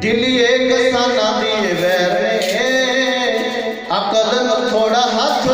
ਦਿੱਲੀਏ ਕਿਸਾਨਾਂ ਦੀ ਵੈਰ ਅਕਲ ਥੋੜਾ ਹੱਥ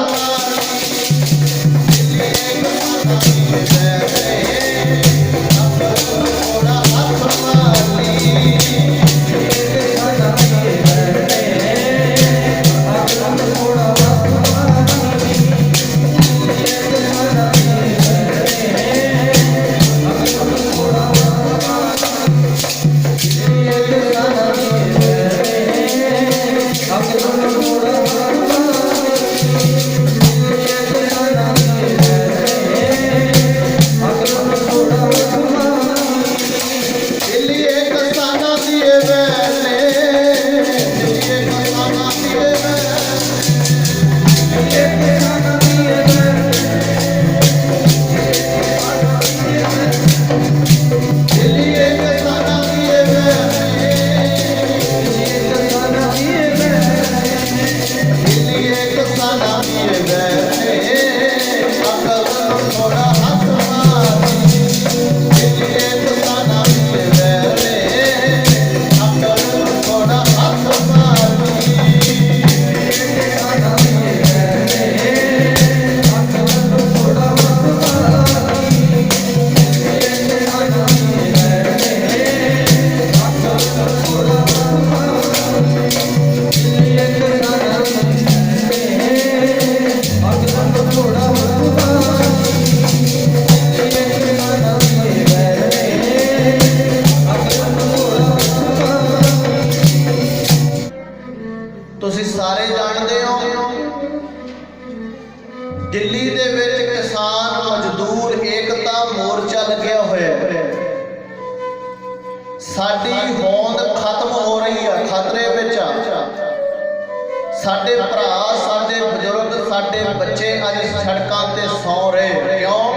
ਸਾਡੇ ਭਰਾ, ਸਾਡੇ ਬਜ਼ੁਰਗ, ਸਾਡੇ ਬੱਚੇ ਅੱਜ ਸੜਕਾਂ ਤੇ ਸੌ ਰਹੇ ਕਿਉਂ?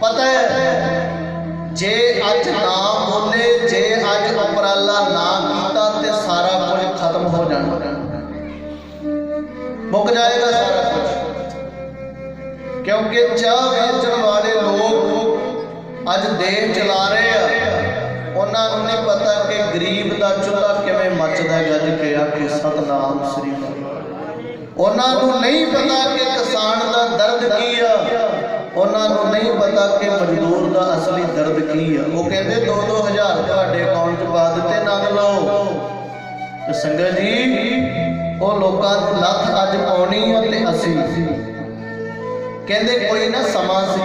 ਪਤਾ ਹੈ, ਜੇ ਅੱਜ ਨਾ ਬੋਲੇ, ਜੇ ਅੱਜ ਉਪਰਾਲਾ ਨਾ ਕੀਤਾ ਤੇ ਸਾਰਾ ਕੁਝ ਖਤਮ ਹੋ ਜਾਣਾ। ਮੁੱਕ ਜਾਏਗਾ ਸਾਰਾ ਕੁਝ। ਕਿਉਂਕਿ ਚਾਹ ਵੇਚਣ ਵਾਲੇ ਲੋਕ ਅੱਜ ਦੇਸ਼ ਚਲਾ ਰਹੇ ਆ। ਉਹਨਾਂ ਨੂੰ ਨਹੀਂ ਪਤਾ ਕਿ ਗਰੀਬ ਦਾ ਚੁੱਲ੍ਹਾ ਕਿਵੇਂ ਮੱਚਦਾ ਹੈ ਗੱਜ ਕੇ ਆ ਸਤਨਾਮ ਸ੍ਰੀ ਉਹਨਾਂ ਨੂੰ ਨਹੀਂ ਪਤਾ ਕਿ ਕਿਸਾਨ ਦਾ ਦਰਦ ਕੀ ਆ। ਉਹਨਾਂ ਨੂੰ ਨਹੀਂ ਪਤਾ ਕਿ ਮਜ਼ਦੂਰ ਦਾ ਅਸਲੀ ਦਰਦ ਕੀ ਆ। ਉਹ ਕਹਿੰਦੇ 2-2000 ਤੁਹਾਡੇ ਅਕਾਊਂਟ 'ਚ ਪਾ ਦਿੱਤੇ, ਨੰਗ ਲਓ। ਤੇ ਸੰਗਤ ਜੀ, ਉਹ ਲੋਕਾਂ ਨੂੰ ਲੱਥ ਅੱਜ ਪਾਉਣੀ ਆ ਤੇ ਅਸੀਂ। ਕਹਿੰਦੇ, ਕੋਈ ਨਾ ਸਮਾਂ ਸੀ।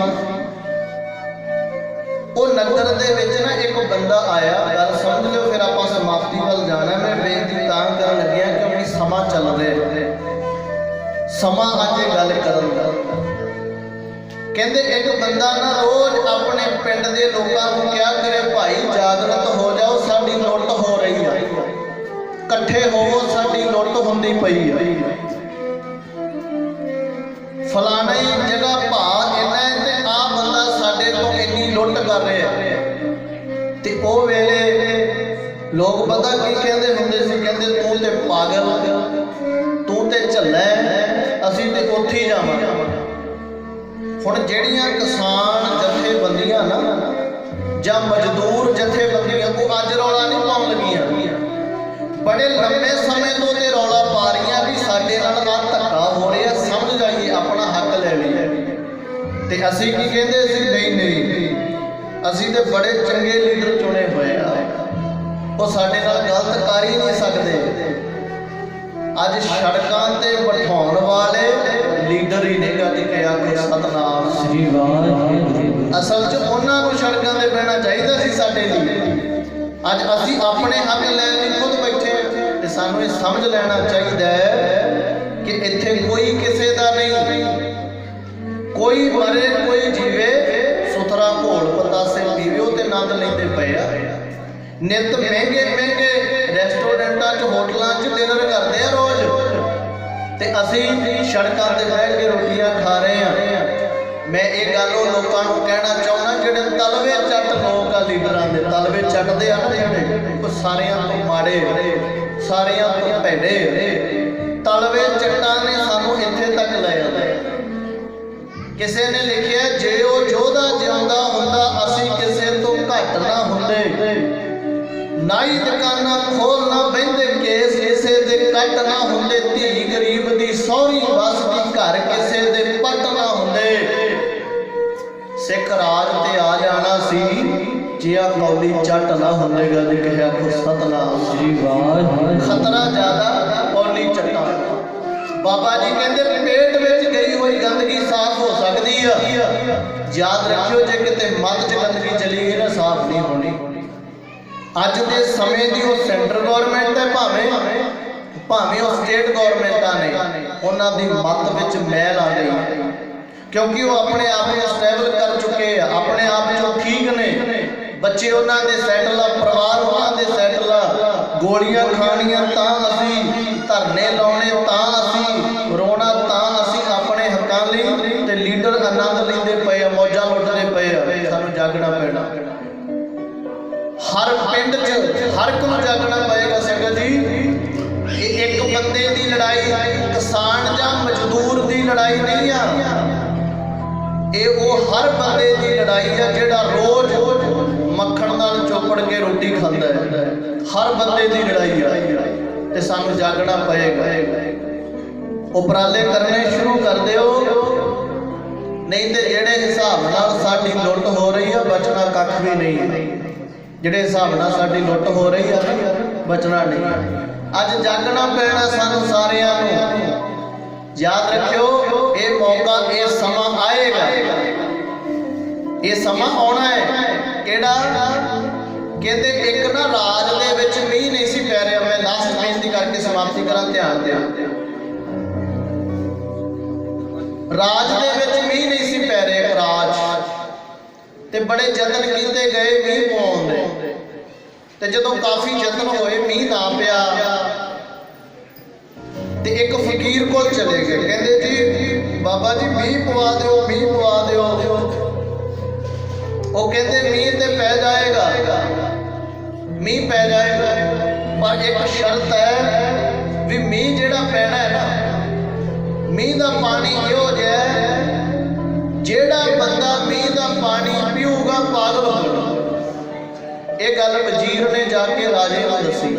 ਉਹ ਨਗਰ ਦੇ ਵਿੱਚ ਨਾ ਇੱਕ ਬੰਦਾ ਆਇਆ, ਗੱਲ ਸਮਝ ਲਿਓ, ਫਿਰ ਆਪਾਂ ਸਮਾਪਤੀ ਵੱਲ ਜਾਣਾ। ਮੈਂ ਬੇਨਤੀ ਤਾਂ ਕਰਨ ਲੱਗਿਆ ਕਿਉਂਕਿ ਸਮਾਂ ਚੱਲ ਰਿਹਾ। ਹੈ ਸਮਾਂ ਅੱਜ ਇਹ ਗੱਲ ਕਰਨ ਦਾ। ਕਹਿੰਦੇ ਇੱਕ ਬੰਦਾ ਨਾ ਰੋਜ਼ ਆਪਣੇ ਪਿੰਡ ਦੇ ਲੋਕਾਂ ਨੂੰ ਕਿਹਾ ਕਰੇ, ਭਾਈ, ਜਾਗਰਤ ਹੋ ਜਾਓ, ਸਾਡੀ ਲੁੱਟ ਹੋ ਰਹੀ ਹੈ ਇਕੱਠੇ ਹੋਵੋ, ਸਾਡੀ ਲੁੱਟ ਹੁੰਦੀ ਪਈ ਹੈ ਫਲਾਣਾ ਪਤਾ ਕੀ ਕਹਿੰਦੇ ਹੁੰਦੇ ਸੀ? ਕਹਿੰਦੇ, ਤੂੰ ਤੇ ਪਾਗਲ ਤੂੰ ਤੇ ਝੱਲਾ ਅਸੀਂ ਤੇ ਉੱਥੇ ਹੀ ਜਾਵਾਂਗੇ। ਹੁਣ ਜਿਹੜੀਆਂ ਕਿਸਾਨ ਜਥੇਬੰਦੀਆਂ ਨਾ, ਜਾਂ ਮਜ਼ਦੂਰ ਜਥੇਬੰਦੀਆਂ, ਉਹ ਅੱਜ ਰੌਲਾ ਨਹੀਂ ਪਾਉਣ ਲੱਗੀਆਂ। ਬੜੇ ਲੰਮੇ ਸਮੇਂ ਤੋਂ ਤੇ ਰੌਲਾ ਪਾ ਰਹੀਆਂ ਵੀ ਸਾਡੇ ਨਾਲ ਆ ਧੱਕਾ ਹੋ ਰਿਹਾ। ਸਮਝ ਜਾਈਏ, ਆਪਣਾ ਹੱਕ ਲੈ ਲਈਏ। ਤੇ ਅਸੀਂ ਕੀ ਕਹਿੰਦੇ ਸੀ? ਨਹੀਂ ਨਹੀਂ। ਅਸੀਂ ਤੇ ਬੜੇ ਚੰਗੇ ਲੀਡਰ ਉਹ ਸਾਡੇ ਨਾਲ ਗਲਤ ਕਰ ਹੀ ਨਹੀਂ ਸਕਦੇ। ਅੱਜ ਸੜਕਾਂ ਤੇ ਬਿਠਾਉਣ ਵਾਲੇ ਲੀਡਰ ਹੀ ਨੇ ਗੱਜ ਕੇ ਆਖੇ ਸਤਨਾਮ ਸ੍ਰੀ ਵਾਹਿਗੁਰੂ ਅਸਲ 'ਚ ਉਹਨਾਂ ਨੂੰ ਸੜਕਾਂ ਤੇ ਬਹਿਣਾ ਚਾਹੀਦਾ ਸੀ ਸਾਡੇ ਲਈ। ਅੱਜ ਅਸੀਂ ਆਪਣੇ ਹੱਕ ਲੈਣ ਲਈ ਖੁਦ ਬੈਠੇ ਤੇ ਸਾਨੂੰ ਇਹ ਸਮਝ ਲੈਣਾ ਚਾਹੀਦਾ ਹੈ ਕਿ ਇੱਥੇ ਕੋਈ ਕਿਸੇ ਦਾ ਨਹੀਂ। ਕੋਈ ਮਰੇ ਕੋਈ ਜੀਵੇ ਸੁਥਰਾ ਘੋਲ। ਨਿਤ ਮਹਿੰਗੇ ਮਹਿੰਗੇ ਰੈਸਟੋਰੈਂਟਾਂ 'ਚ, ਹੋਟਲਾਂ 'ਚ ਡਿਨਰ ਕਰਦੇ ਆ ਰੋਜ਼। ਤੇ ਅਸੀਂ ਸੜਕਾਂ ਤੇ ਬਹਿ ਕੇ ਰੋਟੀਆਂ ਖਾ ਰਹੇ ਆ ਮੈਂ ਇਹ ਗੱਲ ਉਹ ਲੋਕਾਂ ਨੂੰ ਕਹਿਣਾ ਚਾਹੁੰਦਾ, ਜਿਹੜੇ ਤਲਵੇ ਚੱਟ ਲੋਕ ਆ ਲੀਡਰਾਂ ਦੇ, ਤਲਵੇ ਚੱਟਦੇ ਆ ਜਿਹੜੇ, ਉਹ ਸਾਰਿਆਂ ਤੋਂ ਮਾੜੇ ਸਾਰਿਆਂ ਤੋਂ ਭੈੜੇ ਤਲਵੇ ਚੱਟਾਂ ਨੇ ਸਾਨੂੰ ਇੱਥੇ ਤੱਕ ਲੈ ਆਂਦੇ ਕਿਸੇ ਨੇ ਲਿਖਿਆ, ਜੇ ਉਹ ਯੋਧਾ ਜਿਉਂਦਾ ਹੁੰਦਾ, ਅਸੀਂ ਕਿਸੇ ਤੋਂ ਘੱਟ ਨਾ ਹੁੰਦੇ। ਨਾਈ ਦੁਕਾਨਾਂ ਖੋਲ ਨਾ ਬਹਿੰਦੇ ਕੇਸ, ਕਿਸੇ ਦੇ ਕੱਟ ਨਾ ਹੁੰਦੇ। ਧੀ ਗਰੀਬ ਦੀ ਸੌਰੀ ਵਸਦੀ ਘਰ ਕਿਸੇ ਦੇ ਪੱਟ ਨਾ ਹੁੰਦੇ। ਸਿੱਖ ਰਾਜ ਤੇ ਆ ਜਾਣਾ ਸੀ, ਜੇ ਕੌਲੀ ਚੱਟ ਨਾ ਹੁੰਦੇ ਗੱਲ ਕਹਿਆ ਕੋ ਸਤਨਾਮ ਜੀ, ਵਾਹਿਗੁਰੂ। ਖਤਰਾ ਜ਼ਿਆਦਾ ਕੌਲੀ ਚੱਟਾਂ ਬਾਬਾ ਜੀ ਕਹਿੰਦੇ, ਪੇਟ ਵਿੱਚ ਗਈ ਹੋਈ ਗੰਦਗੀ ਸਾਫ਼ ਹੋ ਸਕਦੀ ਆ। ਯਾਦ ਰੱਖਿਓ, ਜੇ ਕਿਤੇ ਮਨ 'ਚ ਗੰਦਗੀ ਚਲੀ ਗਈ ਨਾ, ਸਾਫ਼ ਨਹੀਂ ਹੋਣੀ। ਅੱਜ ਦੇ ਸਮੇਂ ਦੀ ਉਹ ਸੈਂਟਰ ਗਵਰਨਮੈਂਟ ਹੈ ਭਾਵੇਂ ਭਾਵੇਂ ਉਹ ਸਟੇਟ ਗਵਰਨਮੈਂਟਾਂ ਨੇ, ਉਹਨਾਂ ਦੀ ਮੱਤ ਵਿੱਚ ਮੈਲ ਆ ਗਈ। ਕਿਉਂਕਿ ਉਹ ਆਪਣੇ ਆਪ ਨੂੰ ਸਟੇਬਲ ਕਰ ਚੁੱਕੇ ਆ, ਆਪਣੇ ਆਪ 'ਚੋਂ ਠੀਕ ਨੇ। ਬੱਚੇ ਉਹਨਾਂ ਦੇ ਸੈਟਲ ਆ, ਪਰਿਵਾਰ ਉਹਨਾਂ ਦੇ ਸੈਟਲ ਆ। ਗੋਲੀਆਂ ਖਾਣੀਆਂ ਤਾਂ ਅਸੀਂ ਧਰਨੇ ਲਾਉਣੇ, ਤਾਂ ਉਹ ਹਰ ਬੰਦੇ ਦੀ ਲੜਾਈ ਹੈ ਜਿਹੜਾ ਰੋਜ਼ ਮੱਖਣ ਨਾਲ ਚੋਪੜ ਕੇ ਰੋਟੀ ਖਾਂਦਾ ਹੈ। ਹਰ ਬੰਦੇ ਦੀ ਲੜਾਈ ਆ। ਤੇ ਸਾਨੂੰ ਜਾਗਣਾ ਪਏਗਾ। ਉਪਰਾਲੇ ਕਰਨੇ ਸ਼ੁਰੂ ਕਰ ਦਿਓ। ਨਹੀਂ ਤੇ ਜਿਹੜੇ ਹਿਸਾਬ ਨਾਲ ਸਾਡੀ ਲੁੱਟ ਹੋ ਰਹੀ ਆ, ਬਚਣਾ ਕੱਖ ਵੀ ਨਹੀਂ ਜਿਹੜੇ ਹਿਸਾਬ ਨਾਲ ਸਾਡੀ ਲੁੱਟ ਹੋ ਰਹੀ ਆ, ਬਚਣਾ ਨਹੀਂ ਅੱਜ ਜਾਗਣਾ ਪੈਣਾ ਸਾਨੂੰ ਸਾਰਿਆਂ ਨੂੰ। ਯਾਦ ਰੱਖਿਓ, ਇਹ ਮੌਕਾ, ਇਹ ਸਮਾਂ ਆਏਗਾ। ਇਹ ਸਮਾਂ ਆਉਣਾ ਹੈ। ਕਿਹੜਾ? ਕਹਿੰਦੇ ਇੱਕ ਨਾ ਰਾਜ ਦੇ ਵਿੱਚ ਮੀਂਹ ਨਹੀਂ ਸੀ ਪੈ ਰਿਹਾ। ਮੈਂ ਲਾਸਟ ਬੇਨਤੀ ਕਰਕੇ ਸਮਾਪਤੀ ਕਰਾਂ, ਧਿਆਨ ਦਿਓ। ਰਾਜ ਦੇ ਵਿੱਚ ਮੀਂਹ ਨਹੀਂ ਸੀ ਪੈ ਰਿਹਾ ਇੱਕ ਰਾਜ। ਤੇ ਬੜੇ ਯਤਨ ਕੀਤੇ ਗਏ ਮੀਂਹ ਪਵਾਉਣ ਦੇ। ਤੇ ਜਦੋਂ ਕਾਫੀ ਯਤਨ ਹੋਏ, ਮੀਂਹ ਨਾ ਪਿਆ, ਤੇ ਇੱਕ ਫਕੀਰ ਕੋਲ ਚਲੇ ਗਏ। ਕਹਿੰਦੇ ਜੀ, ਬਾਬਾ ਜੀ, ਮੀਂਹ ਪਵਾ ਦਿਓ, ਮੀਂਹ ਪਵਾ ਦਿਓ। ਉਹ ਕਹਿੰਦੇ, ਮੀਂਹ ਤੇ ਪੈ ਜਾਏਗਾ। ਮੀਂਹ ਪੈ ਜਾਏਗਾ। ਪਰ ਇੱਕ ਸ਼ਰਤ ਹੈ ਵੀ ਮੀਂਹ ਜਿਹੜਾ ਪੈਣਾ ਹੈ ਨਾ, ਮੀਂਹ ਦਾ ਪਾਣੀ ਇਹੋ ਜਿਹਾ ਜਿਹੜਾ ਬੰਦਾ ਮੀਂਹ ਦਾ ਪਾਣੀ ਪੀਊਗਾ, ਪਾਗਲ ਹੋ ਜਾਊਗਾ। ਇਹ ਗੱਲ ਵਜ਼ੀਰ ਨੇ ਜਾ ਕੇ ਰਾਜੇ ਨੂੰ ਦੱਸੀ।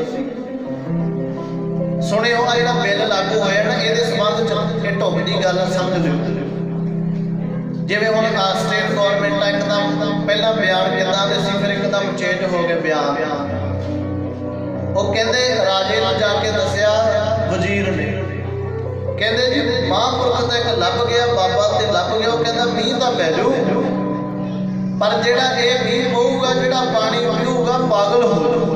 ਸੁਣਿਓ ਆ ਜਿਹੜਾ ਬਿੱਲ ਲਾਗੂ ਹੋਇਆ ਨਾ, ਇਹਦੇ ਸੰਬੰਧ ਚ ਇਹ ਢੁੱਕ ਦੀ ਗੱਲ ਸਮਝ ਲਿਓ। ਜਿਵੇਂ ਹੁਣ ਆ ਸਟੇਟ ਗਵਰਨਮੈਂਟ ਦਾ ਇੱਕਦਮ ਪਹਿਲਾਂ ਬਿਆਨ ਕਿੱਦਾਂ ਦੇ ਸੀ, ਫਿਰ ਇੱਕਦਮ ਚੇਂਜ ਹੋ ਗਏ ਬਿਆਨ। ਉਹ ਕਹਿੰਦੇ ਰਾਜੇ ਨੂੰ ਜਾ ਕੇ ਦੱਸਿਆ ਵਜ਼ੀਰ ਨੇ। ਕਹਿੰਦੇ ਜੀ, ਮਹਾਂਪੁਰਖ ਦਾ ਇੱਕ ਲੱਭ ਗਿਆ, ਬਾਬਾ ਤੇ ਲੱਭ ਗਿਆ, ਉਹ ਕਹਿੰਦਾ ਮੀਂਹ ਤਾਂ ਪੈ ਜਾਊ। ਪਰ ਜਿਹੜਾ ਇਹ ਮੀਂਹ ਪਊਗਾ, ਜਿਹੜਾ ਪਾਣੀ ਪੀਊਗਾ, ਪਾਗਲ ਹੋ ਜਾਊ।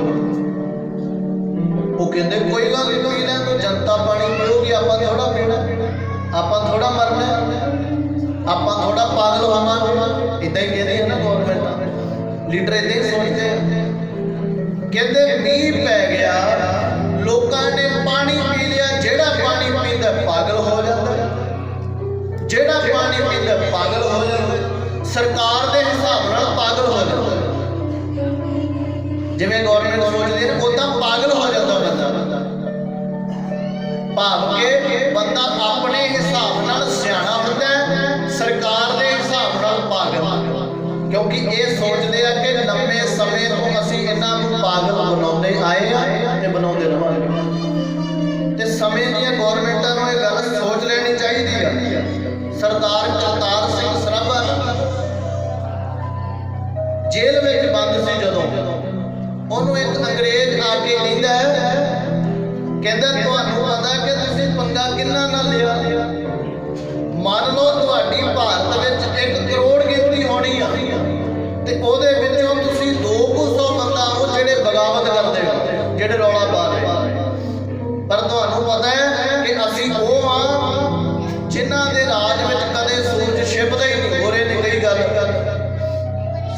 ਉਹ ਕਹਿੰਦੇ ਕੋਈ ਗੱਲ ਨਹੀਂ ਕੋਈ ਲੈਣ ਜਨਤਾ ਪਾਣੀ ਪੀਊਗੀ, ਆਪਾਂ ਥੋੜਾ ਪੀਣਾ। ਆਪਾਂ ਥੋੜਾ ਮਰਨਾ। ਆਪਾਂ ਥੋੜਾ ਪਾਗਲ ਹੋਵਾਂਗੇ। ਇਦਾਂ ਹੀ ਕਹਿੰਦੇ ਆ ਨਾ ਗਵਰਨਮੈਂਟ ਲੀਡਰ ਇਦਾਂ ਹੀ ਸੋਚਦੇ ਕਹਿੰਦੇ ਮੀਂਹ ਪੈ ਗਿਆ, ਲੋਕਾਂ ਨੇ ਪਾਣੀ ਪੀ ਲਿਆ। ਜਿਹੜਾ ਪਾਣੀ ਪੀਂਦਾ ਪਾਗਲ ਹੋ ਜਾਂਦਾ। ਜਿਹੜਾ ਪਾਣੀ ਪੀਂਦਾ ਪਾਗਲ ਹੋ ਜਾਂਦਾ। ਸਰਕਾਰ ਦੇ ਹਿਸਾਬ ਨਾਲ ਪਾਗਲ ਹੋ ਜਾਂਦਾ। ਜਿਵੇਂ ਗਵਰਨਮੈਂਟ ਸੋਚਦੀ ਕਿਉਂਕਿ ਇਹ ਸੋਚਦੇ ਜਿਹੜੇ ਰੌਲਾ ਪਾ ਰਹੇ। ਪਰ ਤੁਹਾਨੂੰ ਪਤਾ ਹੈ ਕਿ ਅਸੀਂ ਉਹ ਆ ਜਿਨ੍ਹਾਂ ਦੇ ਰਾਜ ਵਿੱਚ ਕਦੇ ਸੂਰਜ ਛਿਪਦਾ ਹੀ ਨਹੀਂ। ਹੋਰੇ ਨੇ ਕਈ ਗੱਲ।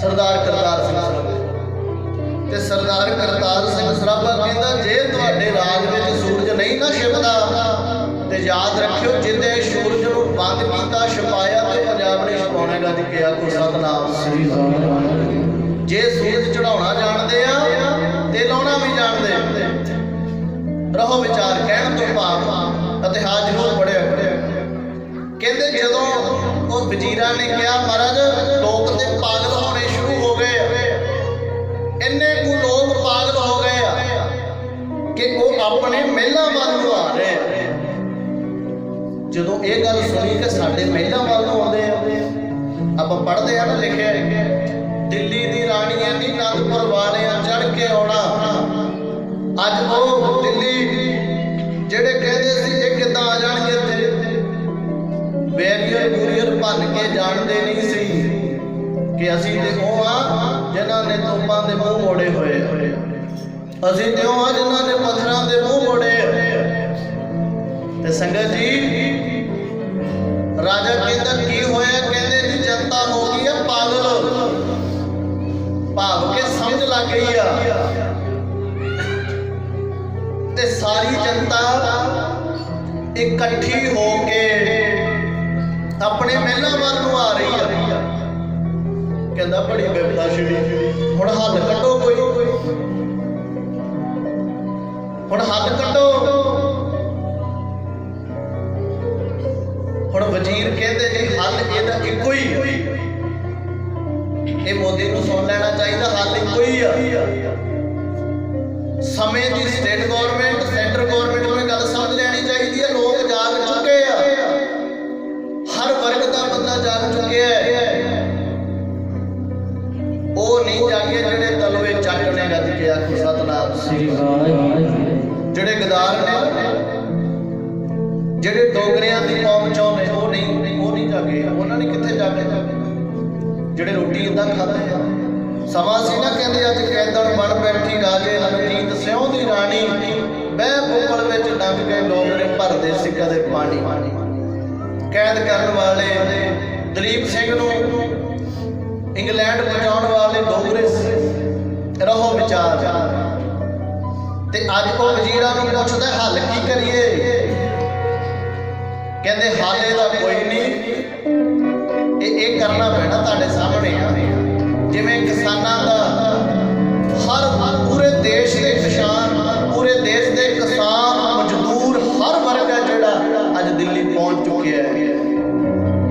ਸਰਦਾਰ ਕਰਤਾਰ ਸਿੰਘ ਸਰਾਭਾ। ਤੇ ਸਰਦਾਰ ਕਰਤਾਰ ਸਿੰਘ ਸਰਾਭਾ ਕਹਿੰਦਾ ਜੇ ਤੁਹਾਡੇ ਰਾਜ ਵਿੱਚ ਸੂਰਜ ਨਹੀਂ ਨਾ ਛਿਪਦਾ ਤੇ ਯਾਦ ਰੱਖਿਓ ਜਿੰਦੇ ਸੂਰਜ ਨੂੰ ਬੰਦ ਕੀਤਾ ਛਪਾਇਆ ਤੇ ਪੰਜਾਬ ਨੇ ਛਪਾਉਣੇ ਗੱਜ ਕਿਹਾ ਕੋ ਸਤਨਾਮ। ਸ੍ਰੀ ਰਾਮ ਜੇ। ਸੂਰਜ ਚੜਾਉਣਾ ਜਾਣਦੇ ਆ ਤੇ ਲਾਉਣਾ ਵੀ ਜਾਣਦੇ। ਆ। ਰਹੋ ਵਿਚਾਰ ਕਹਿਣ ਤੋਂ ਭਾਵ ਇਤਿਹਾਸ ਜ਼ਰੂਰ ਪੜਿਆ ਕਹਿੰਦੇ ਜਦੋਂ ਉਹ ਵਜ਼ੀਰਾਂ ਨੇ ਕਿਹਾ, ਮਹਾਰਾਜ, ਲੋਕ ਤੇ ਪਾਗਲ ਹੋਣੇ ਸ਼ੁਰੂ ਹੋ ਗਏ ਇੰਨੇ ਕੁ ਲੋਕ ਪਾਗਲ ਹੋ ਗਏ ਕਿ ਉਹ ਆਪਣੇ ਮਹਿਲਾ ਵੱਲ ਨੂੰ ਆ ਰਹੇ ਆ। ਜਦੋਂ ਇਹ ਗੱਲ ਸੁਣੀ ਕਿ ਸਾਡੇ ਮਹਿਲਾਂ ਵੱਲ ਨੂੰ ਆਉਂਦੇ ਆ, ਆਪਾਂ ਪੜ੍ਹਦੇ ਆ ਨਾ ਲਿਖਿਆ ਦਿੱਲੀ ਦੀ ਰਾਣੀਆਂ ਦੀ ਨੰਦਪੁਰ ਵਾਲਿਆਂ ਅੱਜ ਉਹ ਦਿੱਲੀ, ਜਿਹੜੇ ਕਹਿੰਦੇ ਸੀ ਇਹ ਕਿੱਦਾਂ ਆ ਜਾਣਗੇ ਇੱਥੇ? ਬੈਰੀਅਰ ਬੂਰੀਅਰ ਭੰਨ ਕੇ ਜਾਣਦੇ ਨਹੀਂ ਸੀ ਕਿ ਅਸੀਂ ਤੇ ਉਹ ਆ ਜਿਨ੍ਹਾਂ ਨੇ ਤੋਪਾਂ ਦੇ ਮੂੰਹ ਮੋੜੇ ਹੋਏ ਆ। ਅਸੀਂ ਤੇ ਉਹ ਆ ਜਿਨ੍ਹਾਂ ਨੇ ਪੱਥਰਾਂ ਦੇ ਮੂੰਹ ਮੋੜੇ ਆ। ਤੇ ਸੰਗਤ ਜੀ, ਰਾਜਾ ਕਹਿੰਦਾ ਕੀ ਹੋਇਆ? ਕਹਿੰਦੇ ਜੀ ਜਨਤਾ ਹੋ ਗਈ ਆ ਪਾਗਲ। ਭਾਵ ਕੇ ਸਮਝ ਲੱਗ ਗਈ ਆ। ਸਾਰੀ ਜਨਤਾ ਇਕੱਠੀ ਹੋ ਕੇ ਆਪਣੇ ਮਹਿਲਾਂ ਵੱਲ ਨੂੰ ਆ ਰਹੀ ਆ। ਕਹਿੰਦਾ ਬੜੀ ਬਿਪਤਾ ਛਿੜੀ ਹੁਣ ਹੱਲ ਕੱਢੋ ਕੋਈ। ਹੁਣ ਹੱਲ ਕੱਢੋ। ਹੁਣ ਵਜ਼ੀਰ ਕਹਿੰਦੇ ਜੀ ਹੱਲ ਇਹਦਾ ਇੱਕੋ ਹੀ ਹੈ ਇਹ ਮੋਦੀ ਨੂੰ ਸੁਣ ਲੈਣਾ ਚਾਹੀਦਾ, ਹੱਲ ਇੱਕੋ ਹੀ ਆ। ਸਮੇਂ ਦੀ ਸਟੇਟ ਗਵਰਨਮੈਂਟ ਗਵਰਨਮੈਂਟ ਜਿਹੜੇ ਨੇ ਜਿਹੜੇ ਡੋਗਰਿਆਂ ਦੀ ਕੌਮ ਚੋਂ ਨੇ ਉਹ ਨਹੀਂ ਉਹ ਨਹੀਂ ਜਾਗੇ। ਉਹਨਾਂ ਨੇ ਕਿੱਥੇ ਜਾਗੇ? ਜਿਹੜੇ ਰੋਟੀ ਇਦਾਂ ਖਾਂਦੇ ਆ। ਸਮਾਂ ਸੀ ਨਾ ਕਹਿੰਦੇ ਅੱਜ ਕੈਦਣ ਬਣ ਬੈਠੀ ਰਾਜੇ ਅਨਕੀਤ ਸਿਉ ਦੀ ਰਾਣੀ। ਬਹਿ ਬੁੱਕਲ ਵਿੱਚ ਡੰਗ ਕੇ ਡੋਗਰੇ ਭਰਦੇ ਸੀ ਕਦੇ ਪਾਣੀ। ਕੈਦ ਕਰਨ ਵਾਲੇ ਦਲੀਪ ਸਿੰਘ ਨੂੰ ਇੰਗਲੈਂਡ ਪਹੁੰਚਾਉਣ ਵਾਲੇ ਡੋਗਰੇ ਰਹੋ ਵਿਚਾਰ। ਤੇ ਅੱਜ ਉਹ ਵਜ਼ੀਰਾਂ ਨੂੰ ਪੁੱਛਦਾ, ਹੱਲ ਕੀ ਕਰੀਏ? ਕਹਿੰਦੇ, ਹਾਲੇ ਦਾ ਕੋਈ ਨਹੀਂ। ਇਹ ਇਹ ਕਰਨਾ ਪੈਣਾ ਤੁਹਾਡੇ ਸਾਹਮਣੇ ਆ। ਜਿਵੇਂ ਕਿਸਾਨਾਂ ਦਾ ਹਰ ਪੂਰੇ ਦੇਸ਼ ਦੇ ਕਿਸਾਨ, ਪੂਰੇ ਦੇਸ਼ ਦੇ ਕਿਸਾਨ, ਮਜ਼ਦੂਰ ਹਰ ਵਰਗ ਹੈ ਜਿਹੜਾ ਅੱਜ ਦਿੱਲੀ ਪਹੁੰਚ ਚੁੱਕਿਆ ਹੈ।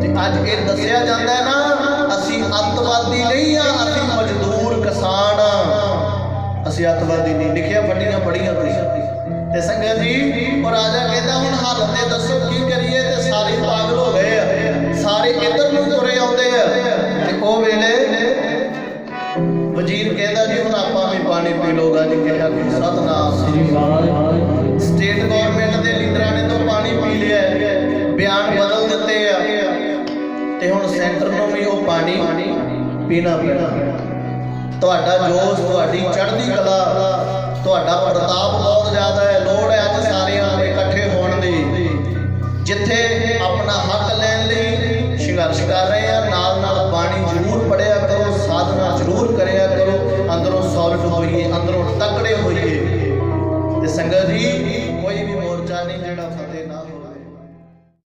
ਤੇ ਅੱਜ ਇਹ ਦੱਸਿਆ ਜਾਂਦਾ ਹੈ ਨਾ, ਅਸੀਂ ਅੱਤਵਾਦੀ ਨਹੀਂ ਆ, ਅਸੀਂ ਮਜ਼ਦੂਰ ਕਿਸਾਨ ਆ। ਅਸੀਂ ਅੱਤਵਾਦੀ ਨਹੀਂ। ਲਿਖਿਆ ਪਾਣੀ, ਪੀਣਾ, ਪੈਣਾ। ਤੁਹਾਡਾ ਜੋਸ਼, ਤੁਹਾਡੀ ਚੜ੍ਹਦੀ ਕਲਾ, ਤੁਹਾਡਾ ਪ੍ਰਤਾਪ ਬਹੁਤ ਜ਼ਿਆਦਾ ਹੈ। ਲੋੜ ਹੈ ਅੱਜ ਸਾਰਿਆਂ ਦੇ ਇਕੱਠੇ ਹੋਣ ਦੀ। ਜਿੱਥੇ ਆਪਣਾ ਹੱਕ ਲੈਣ ਲਈ ਸੰਘਰਸ਼ ਕਰ ਰਹੇ ਆ, ਨਾਲ ਨਾਲ ਬਾਣੀ ਜ਼ਰੂਰ ਪੜਿਆ ਕਰੋ, ਸਾਧਨਾ ਜ਼ਰੂਰ ਕਰਿਆ ਕਰੋ। ਅੰਦਰੋਂ ਸੌਲਟ ਹੋਈਏ, ਅੰਦਰੋਂ ਤਕੜੇ ਹੋਈਏ। ਤੇ ਸੰਗਤ ਜੀ